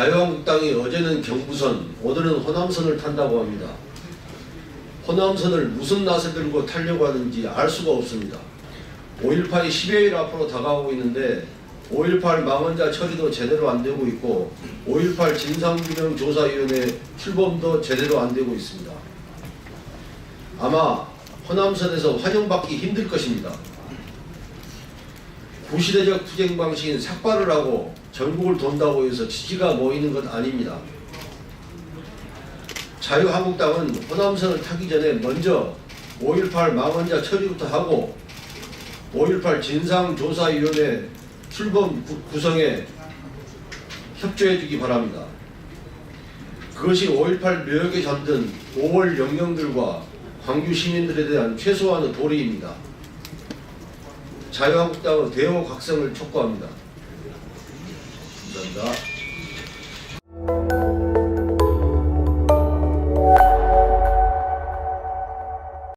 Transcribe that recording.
자유한국당이 어제는 경부선, 오늘은 호남선을 탄다고 합니다. 호남선을 무슨 낯을 들고 타려고 하는지 알 수가 없습니다. 5.18이 10여일 앞으로 다가오고 있는데 5.18 망언자 처리도 제대로 안 되고 있고 5.18 진상규명조사위원회 출범도 제대로 안 되고 있습니다. 아마 호남선에서 환영받기 힘들 것입니다. 구시대적 투쟁 방식인 삭발을 하고 전국을 돈다고 해서 지지가 모이는 것 아닙니다. 자유한국당은 호남선을 타기 전에 먼저 5.18 망언자 처리부터 하고 5.18 진상조사위원회 출범 구- 구성에 협조해 주기 바랍니다. 그것이 5.18 묘역에 잠든 5월 영령들과 광주 시민들에 대한 최소한의 도리입니다. 자유한국당은 대호 각성을 촉구합니다. 감사합니다.